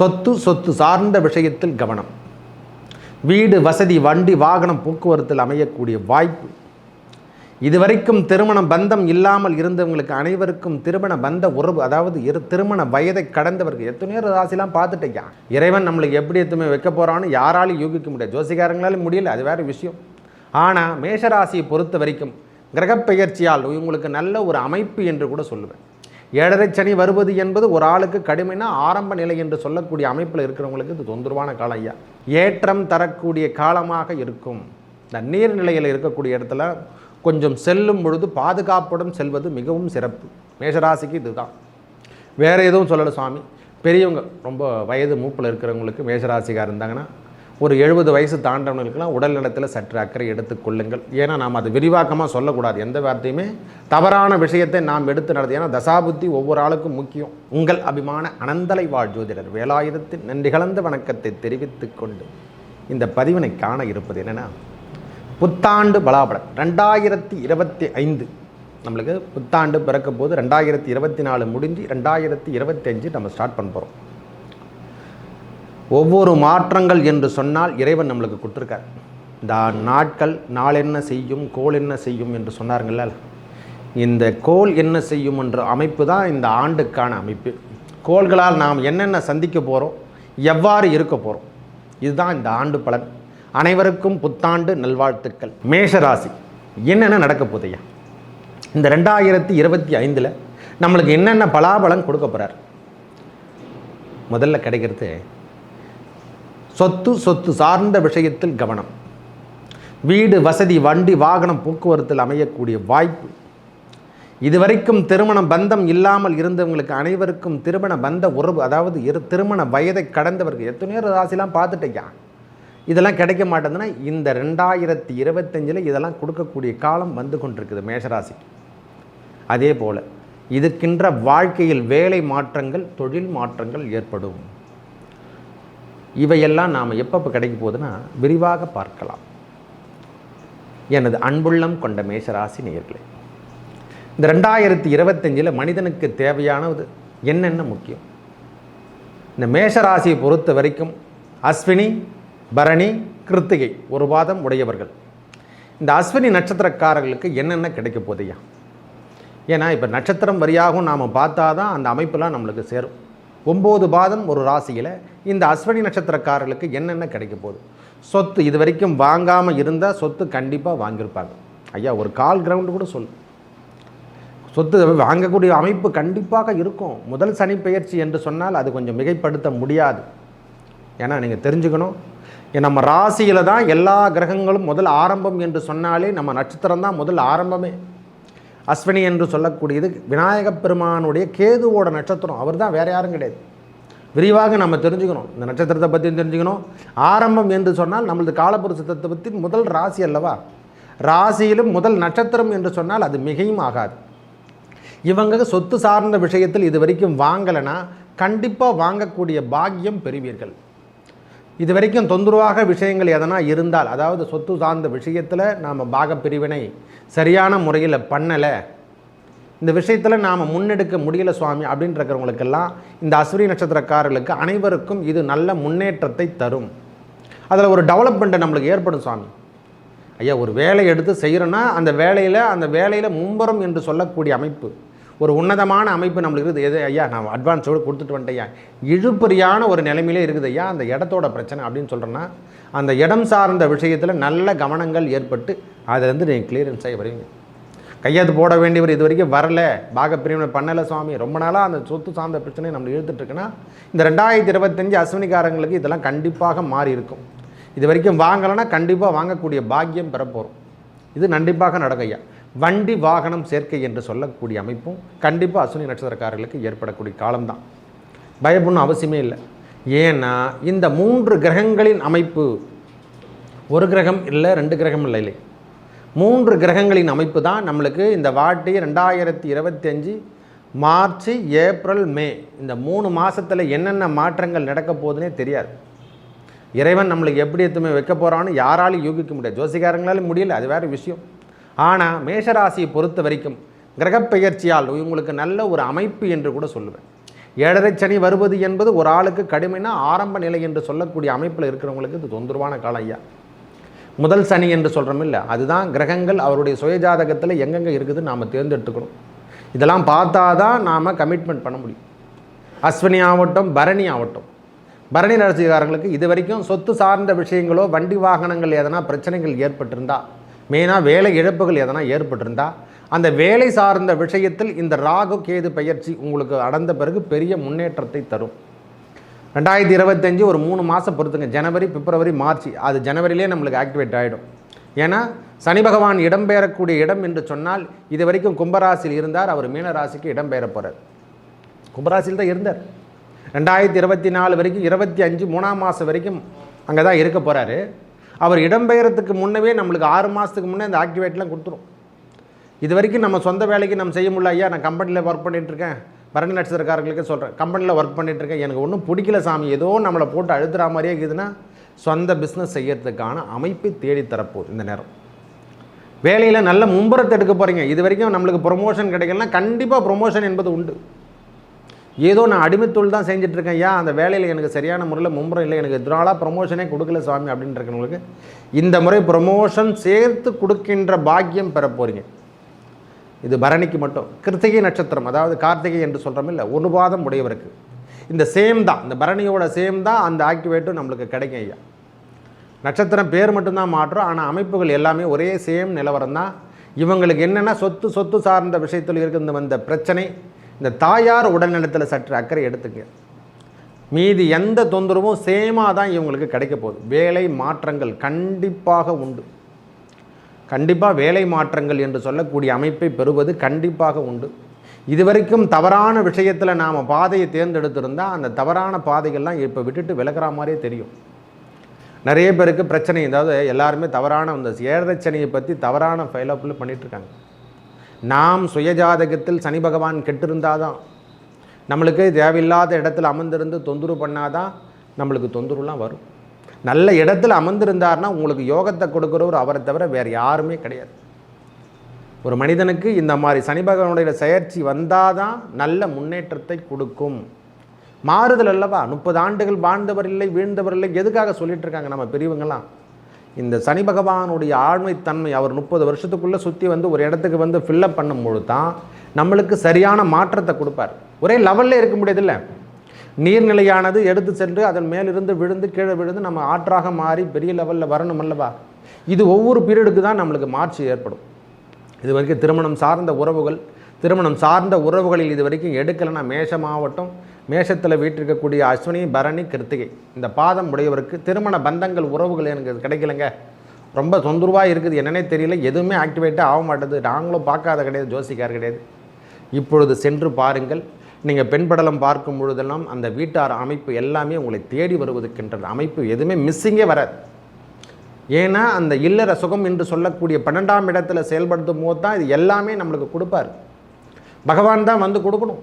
சொத்து சொத்து சார்ந்த விஷயத்தில் கவனம். வீடு வசதி வண்டி வாகனம் போக்குவரத்தில் அமையக்கூடிய வாய்ப்பு. இதுவரைக்கும் திருமணம் பந்தம் இல்லாமல் இருந்தவங்களுக்கு அனைவருக்கும் திருமண பந்த உறவு அதாவது இரு திருமண வயதை கடந்தவர்கள் எத்தனையோ ராசிலாம் பார்த்துட்டேயா இறைவன் நம்மளுக்கு எப்படி எத்துமே வைக்க போகிறான்னு யாராலையும் யூகிக்க முடியாது. ஜோசிகாரங்களாலும் முடியல அது வேறு விஷயம். ஆனால் மேஷராசியை பொறுத்த வரைக்கும் கிரகப்பெயர்ச்சியால் உங்களுக்கு நல்ல ஒரு அமைப்பு என்று கூட சொல்லுவேன். ஏழரை சனி வருவது என்பது ஒரு ஆளுக்கு கடுமைனா ஆரம்ப நிலை என்று சொல்லக்கூடிய அமைப்பில் இருக்கிறவங்களுக்கு இது தொந்தரவான காலம் ஐயா. ஏற்றம் தரக்கூடிய காலமாக இருக்கும். இந்த நீர்நிலையில் இருக்கக்கூடிய இடத்துல கொஞ்சம் செல்லும் பொழுது பாதுகாப்புடன் செல்வது மிகவும் சிறப்பு. மேஷராசிக்கு இதுதான். வேறு எதுவும் சொல்லலை சுவாமி. பெரியவங்க ரொம்ப வயது மூப்பில் இருக்கிறவங்களுக்கு மேஷராசிக்காக இருந்தாங்கன்னா ஒரு எழுபது வயசு தாண்டவங்களுக்கெல்லாம் உடல் நலத்தில் சற்று அக்கறை எடுத்துக்கொள்ளுங்கள் ஏன்னா நாம் அது விரிவாக்கமாக சொல்லக்கூடாது. எந்த வார்த்தையுமே தவறான விஷயத்தை நாம் எடுத்து நடத்து ஏன்னா தசாபுத்தி ஒவ்வொரு ஆளுக்கும் முக்கியம். உங்கள் அபிமான அனந்தலை வாழ் ஜோதிடர் வேலாயுதத்தின் நன்றி கலந்த வணக்கத்தை தெரிவித்துக் கொண்டு இந்த பதிவினை காண இருப்பது என்னென்னா புத்தாண்டு பலாபலம் ரெண்டாயிரத்தி இருபத்தி ஐந்து. நம்மளுக்கு புத்தாண்டு பிறக்க போது ரெண்டாயிரத்தி இருபத்தி நாலு முடிஞ்சு ரெண்டாயிரத்தி இருபத்தி அஞ்சு நம்ம ஸ்டார்ட் பண்ண போகிறோம் ஒவ்வொரு மாற்றங்கள் என்று சொன்னால் இறைவன் நம்மளுக்கு கொடுத்துருக்கார். இந்த நாட்கள் நாள் என்ன செய்யும் கோள் என்ன செய்யும் என்று சொன்னாருங்கள்ல இந்த கோள் என்ன செய்யும் என்ற அமைப்பு தான் இந்த ஆண்டுக்கான அமைப்பு. கோள்களால் நாம் என்னென்ன சந்திக்க போகிறோம் எவ்வாறு இருக்க போகிறோம் இதுதான் இந்த ஆண்டு பலன். அனைவருக்கும் புத்தாண்டு நல்வாழ்த்துக்கள். மேஷராசி என்னென்ன நடக்க போதையா இந்த ரெண்டாயிரத்தி இருபத்தி ஐந்தில் நம்மளுக்கு என்னென்ன பலாபலம் கொடுக்க போகிறார் முதல்ல கிடைக்கிறது சொத்து சொத்து சார்ந்த விஷயத்தில் கவனம். வீடு வசதி வண்டி வாகனம் போக்குவரத்தில் அமையக்கூடிய வாய்ப்பு. இதுவரைக்கும் திருமணம் பந்தம் இல்லாமல் இருந்தவங்களுக்கு அனைவருக்கும் திருமண பந்த உறவு அதாவது இரு திருமண வயதை கடந்தவர்கள் எத்தனையோ ராசிலாம் பார்த்துட்டேயா இதெல்லாம் கிடைக்க மாட்டேங்குதுன்னா இந்த ரெண்டாயிரத்தி இருபத்தஞ்சில் இதெல்லாம் கொடுக்கக்கூடிய காலம் வந்து கொண்டிருக்குது மேஷராசி அதே போல் இதுக்கின்ற வாழ்க்கையில் வேலை மாற்றங்கள் தொழில் மாற்றங்கள் ஏற்படும். இவையெல்லாம் நாம் எப்பப்போ கிடைக்க போகுதுன்னா விரிவாக பார்க்கலாம். எனது அன்புள்ளம் கொண்ட மேஷராசி நேயர்களே இந்த ரெண்டாயிரத்தி இருபத்தஞ்சில் மனிதனுக்கு தேவையானது என்னென்ன முக்கியம்? இந்த மேஷராசியை பொறுத்த வரைக்கும் அஸ்வினி பரணி கிருத்திகை ஒரு பாதம் உடையவர்கள். இந்த அஸ்வினி நட்சத்திரக்காரர்களுக்கு என்னென்ன கிடைக்க போதையா ஏன்னா இப்போ நட்சத்திரம் வரியாகவும் நாம் பார்த்தா தான் அந்த அமைப்பெல்லாம் நம்மளுக்கு சேரும். ஒம்பது பாதம் ஒரு ராசியில் இந்த அஸ்வினி நட்சத்திரக்காரர்களுக்கு என்னென்ன கிடைக்க போகுது? சொத்து இது வரைக்கும் வாங்காமல் இருந்தால் சொத்து கண்டிப்பாக வாங்கியிருப்பாங்க. ஐயா ஒரு கால் கிரவுண்டு கூட சொல் சொத்து வாங்கக்கூடிய அமைப்பு கண்டிப்பாக இருக்கும். முதல் சனி பெயர்ச்சி என்று சொன்னால் அது கொஞ்சம் மிகைப்படுத்த முடியாது. ஏன்னா நீங்கள் தெரிஞ்சுக்கணும். நம்ம ராசியில் தான் எல்லா கிரகங்களும் முதல் ஆரம்பம் என்று சொன்னாலே நம்ம நட்சத்திரம் தான் முதல் ஆரம்பமே. அஸ்வினி என்று சொல்லக்கூடியது விநாயகப் பெருமானுடைய கேதுவோட நட்சத்திரம். அவர் தான் வேறு யாரும் கிடையாது. விரிவாக நம்ம தெரிஞ்சுக்கணும். இந்த நட்சத்திரத்தை பற்றியும் தெரிஞ்சுக்கணும். ஆரம்பம் என்று சொன்னால் நம்மளது காலபுருஷத்தை பற்றி முதல் ராசி அல்லவா? ராசியிலும் முதல் நட்சத்திரம் என்று சொன்னால் அது மிகையும் ஆகாது. இவங்க சொத்து சார்ந்த விஷயத்தில் இது வரைக்கும் வாங்கலைன்னா கண்டிப்பாக வாங்கக்கூடிய பாக்கியம் பெறுவீர்கள். இது வரைக்கும் தொந்தரவாக விஷயங்கள் எதனா இருந்தால் அதாவது சொத்து சார்ந்த விஷயத்தில் நாம் பாகப்பிரிவினை சரியான முறையில் பண்ணலை இந்த விஷயத்தில் நாம் முன்னெடுக்க முடியல சுவாமி அப்படின்றக்கிறவங்களுக்கெல்லாம் இந்த அஸ்வினி நட்சத்திரக்காரர்களுக்கு அனைவருக்கும் இது நல்ல முன்னேற்றத்தை தரும். அதில் ஒரு டெவலப்மெண்ட்டை நம்மளுக்கு ஏற்படும் சுவாமி. ஐயா ஒரு வேலை எடுத்து செய்கிறோன்னா அந்த வேலையில் அந்த வேலையில் மும்பரம் என்று சொல்லக்கூடிய அமைப்பு. ஒரு உன்னதமான அமைப்பு நம்மளுக்கு இருக்குது. எது ஐயா நான் அட்வான்ஸோடு கொடுத்துட்டு வந்துட்டேன் ஐயா. ஒரு நிலைமையிலே இருக்குது ஐயா. அந்த இடத்தோட பிரச்சனை அப்படின்னு சொல்கிறேன்னா அந்த இடம் சார்ந்த விஷயத்தில் நல்ல கவனங்கள் ஏற்பட்டு அதை வந்து நீங்கள் கிளியரன்ஸ் ஆகி வருவீங்க. கையெழுத்து போட வேண்டியவர் இது வரைக்கும் வரல. பாகப்பிரிவினை பண்ணலை சுவாமி. ரொம்ப நாளாக அந்த சொத்து சார்ந்த பிரச்சனை நம்ம இழுத்துட்ருக்குன்னா இந்த ரெண்டாயிரத்தி இருபத்தஞ்சு அஸ்வினிக்காரங்களுக்கு இதெல்லாம் கண்டிப்பாக மாறி இருக்கும். இது வரைக்கும் வாங்கலைன்னா கண்டிப்பாக வாங்கக்கூடிய பாக்கியம் பெறப்போகிறோம் இது கண்டிப்பாக நடக்கும் ஐயா. வண்டி வாகனம் சேர்க்கை என்று சொல்லக்கூடிய அமைப்பும் கண்டிப்பாக அஸ்வினி நட்சத்திரக்காரர்களுக்கு ஏற்படக்கூடிய காலம்தான். பயப்படணும் அவசியமே இல்லை. ஏன்னா இந்த மூன்று கிரகங்களின் அமைப்பு ஒரு கிரகம் இல்லை ரெண்டு கிரகம் இல்லை இல்லை. மூன்று கிரகங்களின் அமைப்பு தான் நம்மளுக்கு இந்த வாட்டி ரெண்டாயிரத்தி இருபத்தஞ்சி மார்ச் ஏப்ரல் மே இந்த மூணு மாதத்தில் என்னென்ன மாற்றங்கள் நடக்க போகுதுன்னே தெரியாது. இறைவன் நம்மளுக்கு எப்படி எத்துமே வைக்க போகிறான்னு யாராலும் யூகிக்க முடியாது. ஜோசிகாரங்களாலும் முடியல அது வேறு விஷயம். ஆனால் மேஷராசியை பொறுத்த வரைக்கும் கிரகப்பெயர்ச்சியால் இவங்களுக்கு நல்ல ஒரு அமைப்பு என்று கூட சொல்லுவேன். ஏழரை சனி வருவது என்பது ஒரு ஆளுக்கு கடுமைனா ஆரம்ப நிலை என்று சொல்லக்கூடிய அமைப்பில் இருக்கிறவங்களுக்கு இது தொந்தரவான காலம் ஐயா. முதல் சனி என்று சொல்கிறோம் இல்லை அதுதான் கிரகங்கள் அவருடைய சுயஜாதகத்தில் எங்கெங்கே இருக்குதுன்னு நாம் தேர்ந்தெடுத்துக்கணும். இதெல்லாம் பார்த்தா தான் நாம் கமிட்மெண்ட் பண்ண முடியும். அஸ்வினி ஆகட்டும் பரணி ஆகட்டும். பரணி நரசிகாரங்களுக்கு இது வரைக்கும் சொத்து சார்ந்த விஷயங்களோ வண்டி வாகனங்கள் எதனா பிரச்சனைகள் ஏற்பட்டிருந்தால் மெயினாக வேலை இழப்புகள் எதனா ஏற்பட்டிருந்தா அந்த வேலை சார்ந்த விஷயத்தில் இந்த ராகு கேது பயிற்சி உங்களுக்கு அடந்த பிறகு பெரிய முன்னேற்றத்தை தரும். ரெண்டாயிரத்தி இருபத்தஞ்சி ஒரு மூணு மாதம் பொறுத்துங்க. ஜனவரி பிப்ரவரி மார்ச் அது ஜனவரியிலே நம்மளுக்கு ஆக்டிவேட் ஆகிடும் ஏன்னா சனி பகவான் இடம்பெயரக்கூடிய இடம் என்று சொன்னால் இது வரைக்கும் கும்பராசியில் இருந்தார் அவர் மீனராசிக்கு இடம்பெயர போகிறார் கும்பராசியில் தான் இருந்தார். ரெண்டாயிரத்தி இருபத்தி நாலு வரைக்கும் இருபத்தி அஞ்சு மூணாம் மாதம் வரைக்கும் அங்கே தான் இருக்க போகிறாரு அவர் இடம்பெயரத்துக்கு முன்னவே நம்மளுக்கு ஆறு மாதத்துக்கு முன்னே இந்த ஆக்டிவேட்லாம் கொடுத்துரும். இது வரைக்கும் நம்ம சொந்த வேலைக்கு நம்ம செய்ய முடியல ஐயா நான் கம்பெனியில் ஒர்க் பண்ணிகிட்ருக்கேன் பரணி நட்சத்திரக்காரர்களுக்கு சொல்கிறேன் கம்பெனியில் ஒர்க் பண்ணிகிட்ருக்கேன் எனக்கு ஒன்றும் பிடிக்கல சாமி. ஏதோ நம்மளை போட்டு அழுத்துற மாதிரியே இருக்குதுன்னா சொந்த பிஸ்னஸ் செய்யறதுக்கான அமைப்பை தேடித்தரப்போகுது இந்த நேரம். வேலையில் நல்ல மும்புறத்தை எடுக்க போகிறீங்க இது வரைக்கும் நம்மளுக்கு ப்ரொமோஷன் கிடைக்கலன்னா கண்டிப்பாக ப்ரொமோஷன் என்பது உண்டு. ஏதோ நான் அடிமைத்தொழில் தான் செஞ்சிட்ருக்கேன். ஐயா அந்த வேலையில் எனக்கு சரியான முறையில் மும்முறை இல்லை. எனக்கு இதனால ப்ரொமோஷனே கொடுக்கல சுவாமி அப்படின்னு இந்த முறை ப்ரொமோஷன் சேர்த்து கொடுக்கின்ற பாக்கியம் பெற போகிறீங்க இது பரணிக்கு மட்டும். கிருத்திகை நட்சத்திரம் அதாவது கார்த்திகை என்று சொல்கிறோம் இல்லை ஒரு பாதம் உடையவருக்கு. இந்த சேம் தான். இந்த பரணியோட சேம் தான் அந்த ஆக்டிவேட்டும் நம்மளுக்கு கிடைக்கும் ஐயா. நட்சத்திரம் பேர் மட்டும்தான் மாற்றும். ஆனால் அமைப்புகள் எல்லாமே ஒரே சேம் நிலவரம் தான். இவங்களுக்கு என்னென்னா சொத்து சொத்து சார்ந்த விஷயத்தில் இருக்கிற வந்த பிரச்சனை. இந்த தாயார் உடல்நலத்தில் சற்று அக்கறை எடுத்துங்க. மீதி எந்த தொந்தரவும் சேமாக தான் இவங்களுக்கு கிடைக்க போகுது. வேலை மாற்றங்கள் கண்டிப்பாக உண்டு. கண்டிப்பாக வேலை மாற்றங்கள் என்று சொல்லக்கூடிய அமைப்பை பெறுவது கண்டிப்பாக உண்டு. இதுவரைக்கும் தவறான விஷயத்தில் நாம் பாதையை தேர்ந்தெடுத்திருந்தால் அந்த தவறான பாதைகள்லாம் இப்போ விட்டுட்டு விலகிற மாதிரியே தெரியும். நிறைய பேருக்கு பிரச்சனை அதாவது எல்லாருமே தவறான அந்த ஏழரைச்சனையை பற்றி தவறான ஃபைலப்பில் பண்ணிகிட்ருக்காங்க நாம் சுயஜாதகத்தில் சனி பகவான் கெட்டிருந்தாதான். நம்மளுக்கு தேவையில்லாத இடத்துல அமர்ந்திருந்து தொந்தரவு பண்ணாதான் நம்மளுக்கு தொந்தரவுலாம் வரும். நல்ல இடத்துல அமர்ந்திருந்தார்னா உங்களுக்கு யோகத்தை கொடுக்குறவர் அவரை தவிர வேறு யாருமே கிடையாது. ஒரு மனிதனுக்கு இந்த மாதிரி சனி பகவானுடைய செயற்சி வந்தால் தான் நல்ல முன்னேற்றத்தை கொடுக்கும். மாறுதல் அல்லவா? முப்பது ஆண்டுகள் வாழ்ந்தவர் இல்லை வீழ்ந்தவர் இல்லை. எதுக்காக சொல்லிட்டு இருக்காங்க நம்ம பெரியவங்களாம் இந்த சனி பகவானுடைய ஆழ்மைத்தன்மை அவர் முப்பது வருஷத்துக்குள்ளே சுற்றி வந்து ஒரு இடத்துக்கு வந்து ஃபில்லப் பண்ணும்பொழுது தான் நம்மளுக்கு சரியான மாற்றத்தை கொடுப்பார். ஒரே லெவலில் இருக்க முடியதில்லை நீர்நிலையானது எடுத்து சென்று அதன் மேலிருந்து விழுந்து கீழே விழுந்து நம்ம ஆற்றாக மாறி பெரிய லெவலில் வரணும் அல்லவா? இது ஒவ்வொரு பீரியடுக்கு தான் நம்மளுக்கு மாற்று ஏற்படும். இது வரைக்கும் திருமணம் சார்ந்த உறவுகள் திருமணம் சார்ந்த உறவுகளில் இது வரைக்கும் எடுக்கலைன்னா மேஷமாகட்டும் மேஷத்தில் வீட்டிருக்கக்கூடிய அஸ்வினி பரணி கிருத்திகை. இந்த பாதம் உடையவருக்கு திருமண பந்தங்கள் உறவுகள் எனக்கு கிடைக்கலங்க. ரொம்ப தொந்தரவாக இருக்குது. என்னன்னே தெரியல. எதுவுமே ஆக்டிவேட்டாக ஆக மாட்டேது. நாங்களும் பார்க்காத கிடையாது. ஜோசிக்கார் கிடையாது. இப்பொழுது சென்று பாருங்கள். நீங்கள் பெண்படலம் பார்க்கும் பொழுதெல்லாம் அந்த வீட்டார் அமைப்பு எல்லாமே உங்களை தேடி வருவதுக்கின்ற அமைப்பு எதுவுமே மிஸ்ஸிங்கே வராது. ஏன்னா அந்த இல்லற சுகம் என்று சொல்லக்கூடிய பன்னெண்டாம் இடத்துல செயல்படுத்தும் போது தான் இது எல்லாமே நம்மளுக்கு கொடுப்பார். பகவான் தான் வந்து கொடுக்கணும்.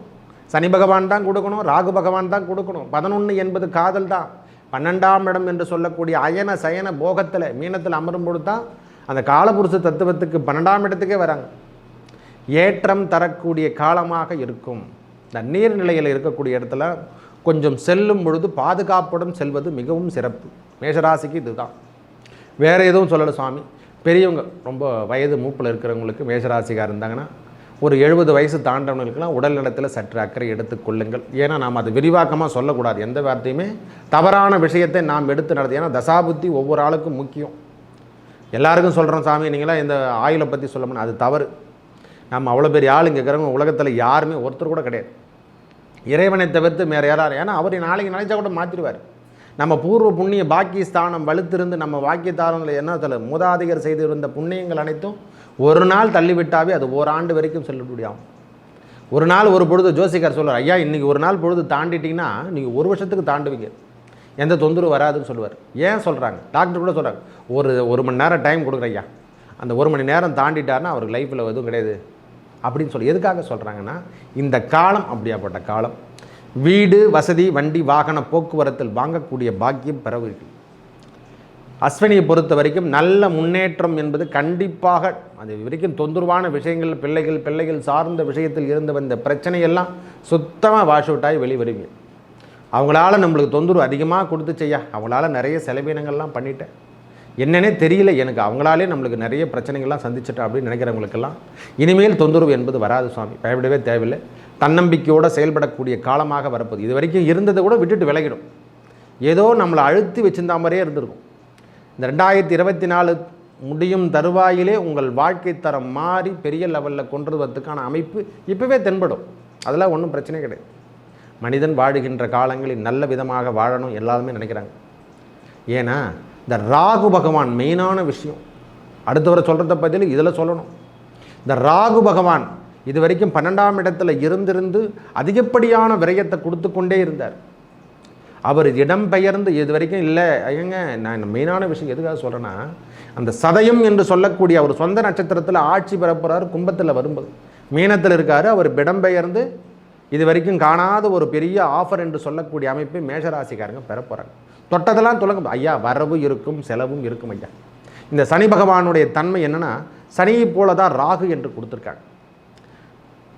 சனி பகவான் தான் கொடுக்கணும் ராகு பகவான் தான் கொடுக்கணும். பதினொன்று என்பது காதல் தான். பன்னெண்டாம் இடம் என்று சொல்லக்கூடிய அயன சயன போகத்தில் மீனத்தில் அமரும் பொழுது தான் அந்த காலபுருஷ தத்துவத்துக்கு பன்னெண்டாம் இடத்துக்கே வராங்க. ஏற்றம் தரக்கூடிய காலமாக இருக்கும். இந்த நீர்நிலையில் இருக்கக்கூடிய இடத்துல கொஞ்சம் செல்லும் பொழுது பாதுகாப்புடன் செல்வது மிகவும் சிறப்பு. மேஷராசிக்கு இதுதான். வேறு எதுவும் சொல்லலை சுவாமி. பெரியவங்க ரொம்ப வயது மூப்பில் இருக்கிறவங்களுக்கு மேஷராசிக்காக இருந்தாங்கன்னா ஒரு எழுபது வயசு தாண்டவங்களுக்கெல்லாம் உடல் நலத்தில் சற்று அக்கறை எடுத்துக்கொள்ளுங்கள் ஏன்னா நாம் அது விரிவாக்கமாக சொல்லக்கூடாது. எந்த வார்த்தையுமே தவறான விஷயத்தை நாம் எடுத்து நடத்து ஏன்னா தசாபுத்தி ஒவ்வொரு ஆளுக்கும் முக்கியம். எல்லாருக்கும் சொல்கிறோம் சாமி நீங்களாம் இந்த ஆயுளை பற்றி சொல்ல அது தவறு. நம்ம அவ்வளோ பெரிய ஆள் இங்கே இருக்கிறவங்க உலகத்தில் யாருமே ஒருத்தர் கூட கிடையாது. இறைவனை தவிர்த்து வேறு யாரும் ஏன்னா அவர் நாளைக்கு நினைச்சா கூட மாற்றிடுவார் நம்ம பூர்வ புண்ணிய பாக்கிய ஸ்தானம் வலுத்திருந்து நம்ம வாக்கியத்தாரங்களை என்ன சொல்ல மூதாதிகர் செய்திருந்த புண்ணியங்கள் அனைத்தும் ஒரு நாள் தள்ளிவிட்டாவே அது ஓராண்டு வரைக்கும் செல்லக்கூடியாகும். ஒரு நாள் ஒரு பொழுது ஜோசிக்கார் சொல்லுவார் ஐயா இன்றைக்கி ஒரு நாள் பொழுது தாண்டிட்டிங்கன்னா நீங்கள் ஒரு வருஷத்துக்கு தாண்டுவீங்க. எந்த தொந்தரவு வராதுன்னு சொல்லுவார். ஏன் சொல்கிறாங்க டாக்டர் கூட சொல்கிறாங்க ஒரு ஒரு மணி நேரம் டைம் கொடுக்குற ஐயா. அந்த ஒரு மணி நேரம் தாண்டிட்டார்னா அவருக்கு லைஃப்பில் எதுவும் கிடையாது. அப்படின்னு சொல்லி எதுக்காக சொல்கிறாங்கன்னா இந்த காலம் அப்படியாப்பட்ட காலம். வீடு வசதி வண்டி வாகன போக்குவரத்தில் வாங்கக்கூடிய பாக்கியம் பெறவீர்கள் அஸ்வினியை பொறுத்த வரைக்கும் நல்ல முன்னேற்றம் என்பது கண்டிப்பாக அது வரைக்கும் தொந்தரவான விஷயங்கள் பிள்ளைகள் பிள்ளைகள் சார்ந்த விஷயத்தில் இருந்து வந்த பிரச்சனையெல்லாம் சுத்தமாக வாஷ் அவுட் ஆகி வெளிவருவீங்க அவங்களால நம்மளுக்கு தொந்தரவு அதிகமாக கொடுத்து செய்யா அவங்களால நிறைய செலவினங்கள்லாம் பண்ணிட்டேன். என்னன்னே தெரியல எனக்கு அவங்களாலே நம்மளுக்கு நிறைய பிரச்சனைகள்லாம் சந்திச்சிட்டா அப்படின்னு நினைக்கிறவங்களுக்கெல்லாம் இனிமேல் தொந்தரவு என்பது வராது சுவாமி பயப்படவே தேவையில்லை. தன்னம்பிக்கையோடு செயல்படக்கூடிய காலமாக வரப்போகுது. இது வரைக்கும் இருந்ததை கூட விட்டுட்டு விலகிடும். ஏதோ நம்மளை அழுத்தி வச்சிருந்தா மாதிரியே இருந்திருக்கும். இந்த ரெண்டாயிரத்தி இருபத்தி நாலு முடியும் தருவாயிலே உங்கள் வாழ்க்கை தரம் மாறி பெரிய லெவலில் கொண்டு வருவதற்கான அமைப்பு இப்போவே தென்படும். அதெல்லாம் ஒன்றும் பிரச்சனை கிடையாது. மனிதன் வாழுகின்ற காலங்களில் நல்ல விதமாக வாழணும் எல்லாருமே நினைக்கிறாங்க. ஏன்னா இந்த ராகு பகவான் மெயினான விஷயம். அடுத்தவரை சொல்கிறத பற்றியில் இதில் சொல்லணும். இந்த ராகு பகவான் இது வரைக்கும் பன்னெண்டாம் இடத்துல இருந்திருந்து அதிகப்படியான விரயத்தை கொடுத்து கொண்டே இருந்தார். அவர் இடம்பெயர்ந்து இது வரைக்கும் இல்லை. ஐயங்க நான் மெயினான விஷயம் எதுக்காக சொல்கிறேன்னா அந்த சதயம் என்று சொல்லக்கூடிய அவர் சொந்த நட்சத்திரத்தில் ஆட்சி பெறப்போகிறார் கும்பத்தில் வரும்போது. மீனத்தில் இருக்கார் அவர் இடம்பெயர்ந்து இது வரைக்கும் காணாத ஒரு பெரிய ஆஃபர் என்று சொல்லக்கூடிய அமைப்பை மேஷராசிக்காரங்க பெற போகிறாங்க தொட்டதெல்லாம் தொடங்க ஐயா வரவு இருக்கும் செலவும் இருக்கும் ஐயா. இந்த சனி பகவானுடைய தன்மை என்னென்னா சனியை போல தான் ராகு என்று கொடுத்துருக்காங்க.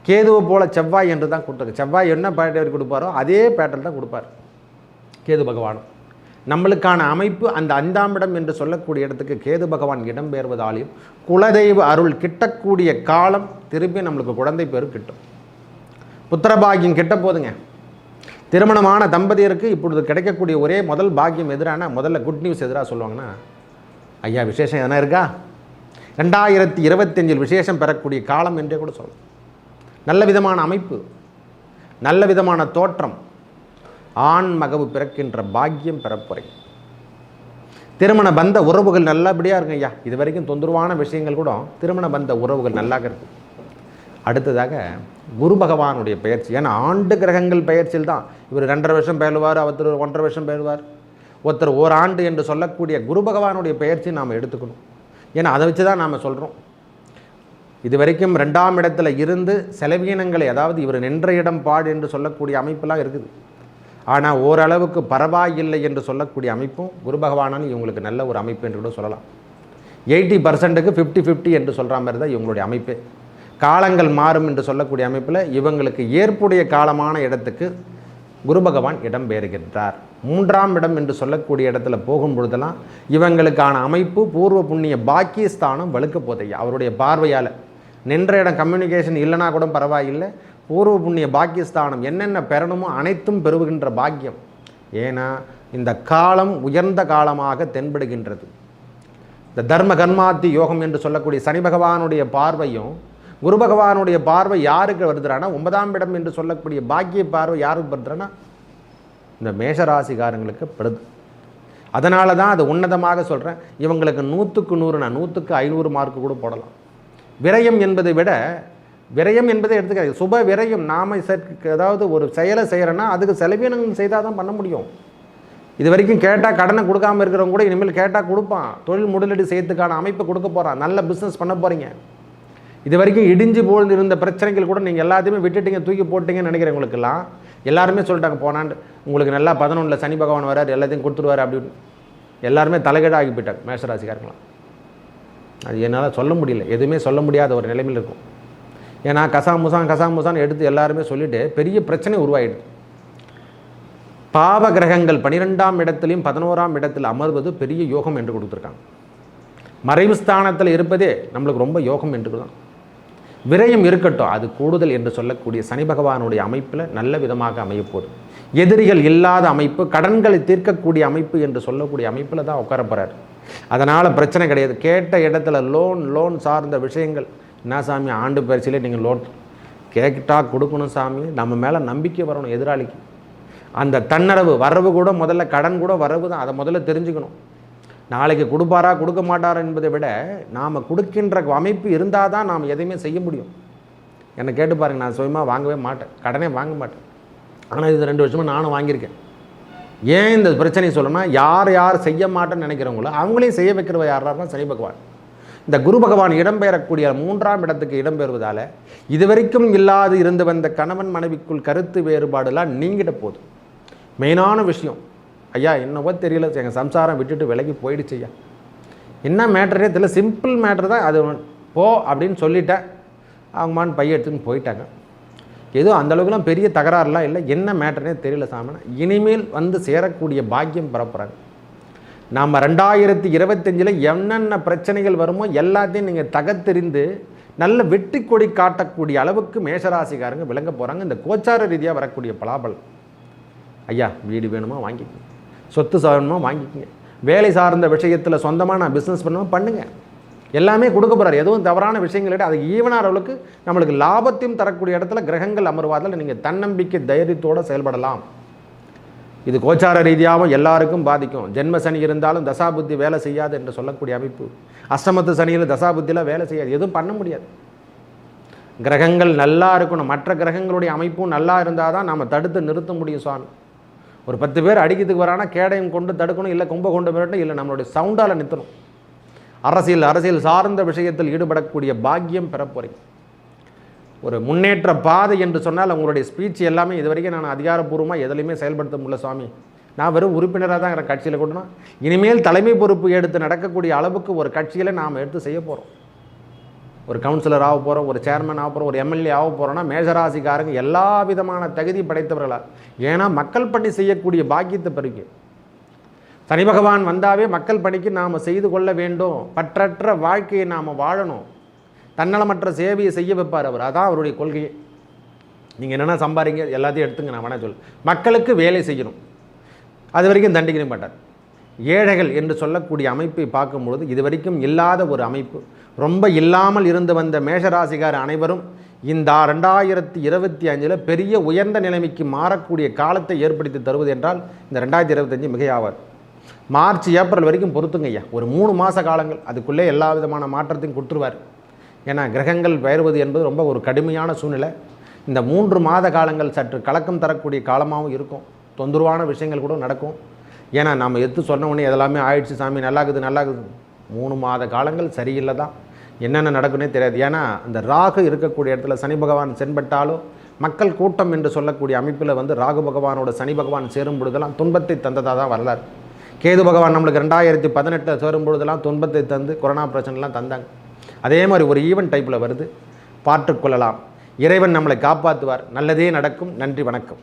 கேதுவை போல செவ்வாய் என்று தான் கொடுத்துருக்கு. செவ்வாய் என்ன பேட்டர் கொடுப்பாரோ அதே பேட்டர் தான் கொடுப்பார். கேது பகவானும். நம்மளுக்கான அமைப்பு அந்த ஐந்தாம் இடம் என்று சொல்லக்கூடிய இடத்துக்கு கேது பகவான் இடம்பெயர்வதாலையும் குலதெய்வ அருள் கிட்டக்கூடிய காலம் திருப்பி நம்மளுக்கு குழந்தை பேரு கிட்டும். புத்திரபாகியம் கிட்ட போதுங்க. திருமணமான தம்பதியருக்கு இப்பொழுது கிடைக்கக்கூடிய ஒரே முதல் பாக்கியம் எதிரான முதல்ல குட் நியூஸ் எதிராக சொல்லுவாங்கன்னா ஐயா விசேஷம் எதனா இருக்கா? ரெண்டாயிரத்தி இருபத்தஞ்சில் விசேஷம் பெறக்கூடிய காலம் என்றே கூட சொல்லலாம். நல்ல விதமான அமைப்பு நல்ல விதமான தோற்றம் ஆண் மகவு பிறக்கின்ற பாக்கியம் பெறப்போறீங்க திருமண பந்த உறவுகள் நல்லபடியாக இருக்கும் ஐயா. இது வரைக்கும் தொந்தரவான விஷயங்கள் கூட திருமண பந்த உறவுகள் நல்லாக இருக்கும் அடுத்ததாக குரு பகவானுடைய பயிற்சி. ஏன்னா ஆண்டு கிரகங்கள் பயிற்சியில் தான் இவர் ரெண்டரை வருஷம் பயிலுவார் ஒருத்தர் ஒன்றரை வருஷம் பயிலுவார் ஒருத்தர் ஓராண்டு என்று சொல்லக்கூடிய குரு பகவானுடைய பயிற்சி நாம் எடுத்துக்கணும். ஏன்னா அதை வச்சு தான் நாம் சொல்கிறோம் இது வரைக்கும் ரெண்டாம் இடத்துல இருந்து செலவீனங்களை அதாவது இவர் நின்ற இடம் பாடு என்று சொல்லக்கூடிய அமைப்பெல்லாம் இருக்குது. ஆனால் ஓரளவுக்கு பரவாயில்லை என்று சொல்லக்கூடிய அமைப்பும் குரு பகவானால் இவங்களுக்கு நல்ல ஒரு அமைப்பு என்று கூட சொல்லலாம். எயிட்டி பர்சன்ட்டுக்கு ஃபிஃப்டி ஃபிஃப்டி என்று சொல்கிற மாதிரி தான் இவங்களுடைய அமைப்பு. காலங்கள் மாறும் என்று சொல்லக்கூடிய அமைப்பில் இவங்களுக்கு ஏற்புடைய காலமான இடத்துக்கு குரு பகவான் இடம் மூன்றாம் இடம் என்று சொல்லக்கூடிய இடத்துல போகும் பொழுதெல்லாம் இவங்களுக்கான அமைப்பு பூர்வ புண்ணிய பாக்கியஸ்தானம் வலுக்க போதையா அவருடைய பார்வையால். நின்ற இடம் கம்யூனிகேஷன் இல்லைனா கூட பரவாயில்லை. பூர்வ புண்ணிய பாக்கியஸ்தானம் என்னென்ன பெறணுமோ அனைத்தும் பெறுகின்ற பாக்கியம். ஏன்னா இந்த காலம் உயர்ந்த காலமாக தென்படுகின்றது. இந்த தர்ம கர்மாத்தி யோகம் என்று சொல்லக்கூடிய சனி பகவானுடைய பார்வையும் குரு பகவானுடைய பார்வை யாருக்கு வருதுறானா ஒன்பதாம் இடம் என்று சொல்லக்கூடிய பாக்கிய பார்வை யாருக்கு வருதுறானா இந்த மேஷராசிக்காரங்களுக்கு படுது. அதனால தான் அது உன்னதமாக சொல்கிறேன் இவங்களுக்கு நூற்றுக்கு நூறு நான் நூற்றுக்கு ஐநூறு மார்க்கு கூட போடலாம். விரயம் என்பதை விட விரயம் என்பதை எடுத்துக்காது சுப விரயம் நாம் அதாவது ஒரு செயலை செய்கிறோன்னா அதுக்கு செலவீனங்கள் செய்தால் தான் பண்ண முடியும். இது வரைக்கும் கேட்டால் கடனை கொடுக்காம இருக்கிறவங்க கூட இனிமேல் கேட்டால் கொடுப்பான். தொழில் முதலீடு செய்யறதுக்கான அமைப்பை கொடுக்க போகிறான் நல்ல பிஸ்னஸ் பண்ண போகிறீங்க இது வரைக்கும் இடிஞ்சு போல் இருந்த பிரச்சனைகள் கூட நீங்கள் எல்லாத்தையுமே விட்டுட்டீங்க தூக்கி போட்டீங்கன்னு நினைக்கிறவங்களுக்கெல்லாம் எல்லாருமே சொல்லிட்டாங்க போனாண்டு உங்களுக்கு நல்லா பதினொன்றில் சனி பகவான் வரார் எல்லாத்தையும் கொடுத்துருவார் அப்படின்னு. எல்லாருமே தலைகீழாக ஆகி போயிட்டாங்க மேஷராசிக்காரங்களாம். அது என்னால் சொல்ல முடியல. எதுவுமே சொல்ல முடியாத ஒரு நிலைமையில் இருக்கும். ஏன்னா கசாமுசான் கசாமுசான் எடுத்து எல்லாருமே சொல்லிட்டு பெரிய பிரச்சனை உருவாயிடுது. பாவ கிரகங்கள் பனிரெண்டாம் இடத்துலையும் பதினோராம் இடத்தில் அமர்வது பெரிய யோகம் என்று கொடுத்துருக்காங்க. மறைவு ஸ்தானத்தில் இருப்பதே நம்மளுக்கு ரொம்ப யோகம் என்று தான். விரயம் இருக்கட்டும் அது கூடுதல் என்று சொல்லக்கூடிய சனி பகவானுடைய அமைப்பில் நல்ல விதமாக அமையப்போகுது எதிரிகள் இல்லாத அமைப்பு கடன்களை தீர்க்கக்கூடிய அமைப்பு என்று சொல்லக்கூடிய அமைப்பில் தான் உட்கார போகிறார் அதனால் பிரச்சனை கிடையாது. கேட்ட இடத்துல லோன் லோன் சார்ந்த விஷயங்கள். என்ன சாமி ஆண்டு பயிற்சியில் நீங்கள் லோன் கேட்டா கொடுக்கணும் சாமி. நம்ம மேலே நம்பிக்கை வரணும் எதிராளிக்கு. அந்த தன்னரவு வரவு கூட முதல்ல கடன் கூட வரவு தான். அதை முதல்ல தெரிஞ்சுக்கணும். நாளைக்கு கொடுப்பாரா கொடுக்க மாட்டாரா என்பதை விட நாம் கொடுக்கின்ற அமைப்பு இருந்தால் தான் நாம் எதையுமே செய்ய முடியும். என்னை கேட்டு பாருங்கள் நான் சுயமாக வாங்கவே மாட்டேன். கடனே வாங்க மாட்டேன். ஆனால் இது ரெண்டு வருஷமாக நானும் வாங்கியிருக்கேன். ஏன் இந்த பிரச்சனையை சொல்லணும்னா யார் யார் செய்ய மாட்டேன்னு நினைக்கிறவங்களோ அவங்களையும் செய்ய வைக்கிறவ யாராருன்னா சனி பகவான். இந்த குரு பகவான் இடம்பெயரக்கூடிய மூன்றாம் இடத்துக்கு இடம்பெறுவதால் இதுவரைக்கும் இல்லாது இருந்து வந்த கணவன் மனைவிக்குள் கருத்து வேறுபாடுலாம் நீங்கிட போதும் மெயினான விஷயம் ஐயா என்னவோ தெரியல எங்கள் சம்சாரம் விட்டுட்டு விலகி போயிடுச்சு ஐயா. என்ன மேட்டரே தெரியல சிம்பிள் மேட்ரு தான் அது. போ அப்படின்னு சொல்லிட்டேன். அவங்க மான் பைய எடுத்துன்னு போயிட்டாங்க. எதுவும் அந்தளவுக்குலாம் பெரிய தகராறுலாம் இல்லை. என்ன மேட்டர்னே தெரியல சாமனா. இனிமேல் வந்து சேரக்கூடிய பாக்கியம் பரப்புகிறாங்க நாம் ரெண்டாயிரத்தி இருபத்தஞ்சில் என்னென்ன பிரச்சனைகள் வருமோ எல்லாத்தையும் நீங்கள் தகத்தெறிந்து நல்ல வெற்றி கொடி காட்டக்கூடிய அளவுக்கு மேஷராசிக்காரங்க விளங்க போகிறாங்க இந்த கோச்சார ரீதியாக வரக்கூடிய பலாபலம் ஐயா வீடு வேணுமா? வாங்கிக்கோங்க. சொத்து சாதனமாக வாங்கிக்கோங்க. வேலை சார்ந்த விஷயத்தில் சொந்தமாக நான் பிஸ்னஸ் பண்ணணும் பண்ணுங்கள் எல்லாமே கொடுக்க போகிறார் எதுவும் தவறான விஷயங்கள் அது ஈவனான அளவுக்கு நம்மளுக்கு லாபத்தையும் தரக்கூடிய இடத்துல கிரகங்கள் அமர்வாதில் நீங்கள் தன்னம்பிக்கை தைரியத்தோடு செயல்படலாம். இது கோச்சார ரீதியாகவும் எல்லாருக்கும் பாதிக்கும். ஜென்ம சனி இருந்தாலும் தசாபுத்தி வேலை செய்யாது என்று சொல்லக்கூடிய அமைப்பு. அஷ்டமத்து சனியில் தசாபுத்தியில் வேலை செய்யாது. எதுவும் பண்ண முடியாது. கிரகங்கள் நல்லா இருக்கணும். மற்ற கிரகங்களுடைய அமைப்பும் நல்லா இருந்தால் தான் நாம் தடுத்து நிறுத்த முடியும் சுவாமி. ஒரு பத்து பேர் அடிக்கிறதுக்கு வரானா கேடயம் கொண்டு தடுக்கணும் இல்லை கும்ப கொண்டு வரட்டும் இல்லை நம்மளுடைய சவுண்டால் நிறுத்தணும் அரசியல் அரசியல் சார்ந்த விஷயத்தில் ஈடுபடக்கூடிய பாக்கியம் பெறப்போறீங்க ஒரு முன்னேற்ற பாதை என்று சொன்னால் உங்களுடைய ஸ்பீச் எல்லாமே இது வரைக்கும் நான் அதிகாரப்பூர்வமாக எதுலையுமே செயல்படுத்த முடியல சுவாமி. நான் வெறும் உறுப்பினராக தான் இருக்கிற கட்சியில் கொண்டணும் இனிமேல் தலைமை பொறுப்பு எடுத்து நடக்கக்கூடிய அளவுக்கு ஒரு கட்சியில் நாம் எடுத்து செய்ய போகிறோம் ஒரு கவுன்சிலர் ஆக போகிறோம் ஒரு சேர்மன் ஆக போகிறோம் ஒரு எம்எல்ஏ ஆக போகிறோன்னா மேஜராசிக்காரங்க எல்லா விதமான தகுதி படைத்தவர்களாக ஏன்னா மக்கள் பணி செய்யக்கூடிய பாக்கியத்தை பெருகி சனி பகவான் வந்தாவே மக்கள் பணிக்கு நாம் செய்து கொள்ள வேண்டும். பற்றற்ற வாழ்க்கையை நாம் வாழணும். தன்னலமற்ற சேவையை செய்ய வைப்பார் அவர். அதான் அவருடைய கொள்கையே நீங்கள் என்னென்ன சம்பாதிங்க எல்லாத்தையும் எடுத்துங்க நான் வேணா சொல் மக்களுக்கு வேலை செய்யணும். அது வரைக்கும் தண்டிக்க மாட்டார். ஏழைகள் என்று சொல்லக்கூடிய அமைப்பை பார்க்கும்பொழுது இது வரைக்கும் இல்லாத ஒரு அமைப்பு. ரொம்ப இல்லாமல் இருந்து வந்த மேஷராசிகார் அனைவரும் இந்த ரெண்டாயிரத்தி இருபத்தி அஞ்சில் பெரிய உயர்ந்த நிலைமைக்கு மாறக்கூடிய காலத்தை ஏற்படுத்தி தருவது என்றால் இந்த ரெண்டாயிரத்தி இருபத்தஞ்சு மிகையாவார் மார்ச் ஏப்ரல் வரைக்கும் பொறுத்துங்க ஐயா. ஒரு மூணு மாத காலங்கள். அதுக்குள்ளே எல்லா விதமான மாற்றத்தையும் கொடுத்துருவார். ஏன்னா கிரகங்கள் பெயர்வது என்பது ரொம்ப ஒரு கடுமையான சூழ்நிலை. இந்த மூன்று மாத காலங்கள் சற்று கலக்கம் தரக்கூடிய காலமாகவும் இருக்கும். தொந்தரவான விஷயங்கள் கூட நடக்கும். ஏன்னா நம்ம எடுத்து சொன்ன உடனே எல்லாமே ஆயிடுச்சு சாமி நல்லாக்குது நல்லாக்குது மூணு மாத காலங்கள் சரியில்லை தான். என்னென்ன நடக்குன்னே தெரியாது. ஏன்னா அந்த ராகு இருக்கக்கூடிய இடத்துல சனி பகவான் சென்பட்டாலும் மக்கள் கூட்டம் என்று சொல்லக்கூடிய அமைப்பில் வந்து ராகு பகவானோட சனி பகவான் சேரும் பொழுதெல்லாம் துன்பத்தை தந்ததாக தான் வரலாறு. கேது பகவான் நம்மளுக்கு ரெண்டாயிரத்தி பதினெட்டில் சேரும் பொழுதெல்லாம் துன்பத்தை தந்து கொரோனா பிரச்சனைலாம் தந்தாங்க. அதே மாதிரி ஒரு ஈவெண்ட் டைப்பில் வருது. பார்த்துக்கொள்ளலாம் இறைவன் நம்மளை காப்பாற்றுவார் நல்லதே நடக்கும். நன்றி வணக்கம்.